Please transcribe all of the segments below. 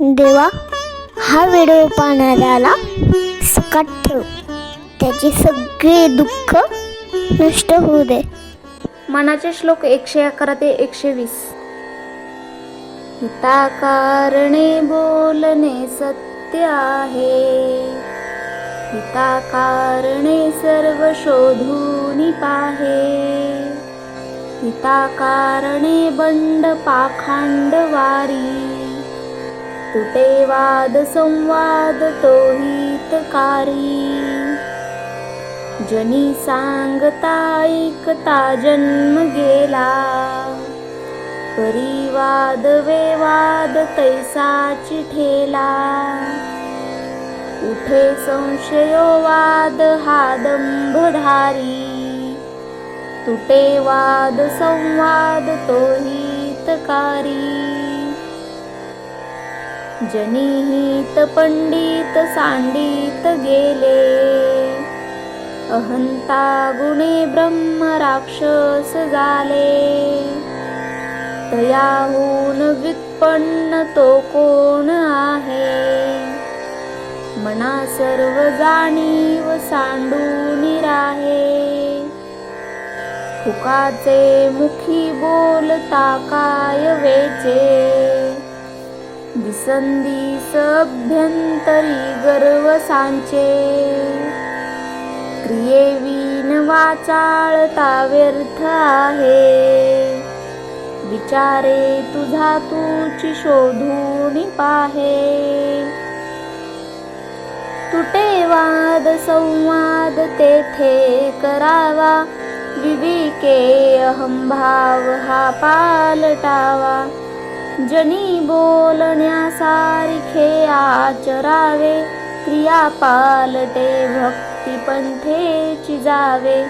देवा हा व्हिडिओ पाहणाऱ्याला सकाट ठेव. त्याचे सगळे दुःख नष्ट होऊ दे. मनाचे श्लोक एकशे अकरा ते एकशे वीस. हिताकारणे बोलणे सत्य आहे. हिताकारणे सर्व शोधून पाहे. हिताकारणे बंड पाखांड वारी वाद संवाद तो हितकारी। जनी सांगता ऐकता जन्म गेला। परिवाद वेवाद तैसाची ठेला। उठे संशयोवाद हा दंभधारी। तुटे वाद संवाद तो हितकारी। जनिहित पंडित सांडित गेले. अहंता गुणे ब्रह्म राक्षस झाले. तयाहून व्युत्पन्न तो कोण आहे? मना सर्व जाणीव सांडून राहे. फुकाचे मुखी बोलता काय वेचे? संधी सभ्यंतरी गर्व सांचे. क्रियेवीन वाचाळता व्यर्थ आहे. विचारे तुझा तूची शोधून पाहे. तुटे वाद संवाद तेथे करावा. विविके अहंभाव हा पालटावा. जनी बोलण्यासारखे आचरावे क्रिया पालटे भक्ती पंथेची जावे.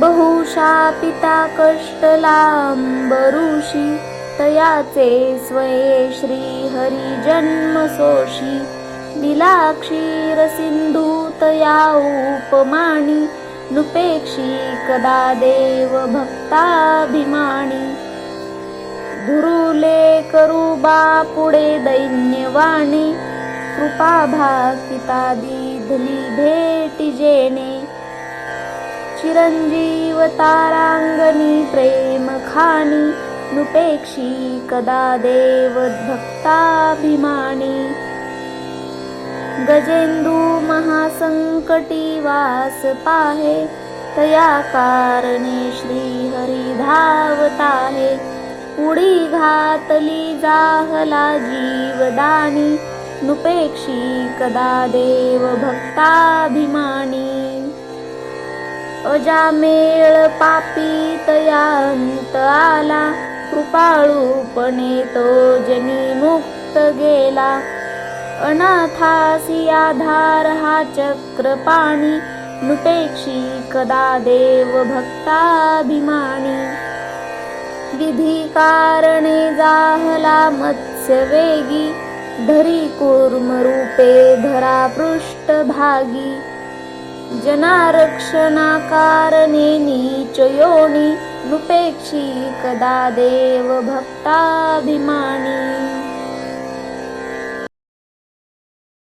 बहुशा पिता तयाचे स्वये श्री हरी जन्म सोशी. दिला क्षीर सिंधू तया उपमाणी नुपेक्षी कदा देव भक्ताभिमानी धुरुले करू बा पुढे दैन्यवाणी. कृपा भाकिता दिधली भेटी जेणे. चिरंजीव तारांगणी प्रेम खाणी. नुपेक्षी कदा देव भक्ताभिमानी. गजेंदू महासंकटी वास पाहे. तया कारणे श्री हरी धावताहे उडी घातली जाहला जीवदानी नुपेक्षी कदा देव भक्ताभिमानी अजामेळ पापी तयांत आला कृपाळूपणे तो जनी मुक्त गेला. अनाथासी आधार हा चक्र पाणी नुपेक्षी कदा देव भक्ताभिमानी विधी कारणे जाहला मत्स्य वेगी धरी कूर्म रूपे धरा पृष्ठभागी जनारक्षणा कारणे नीच योनी नुपेक्षी कदा देव भक्ताभिमानी।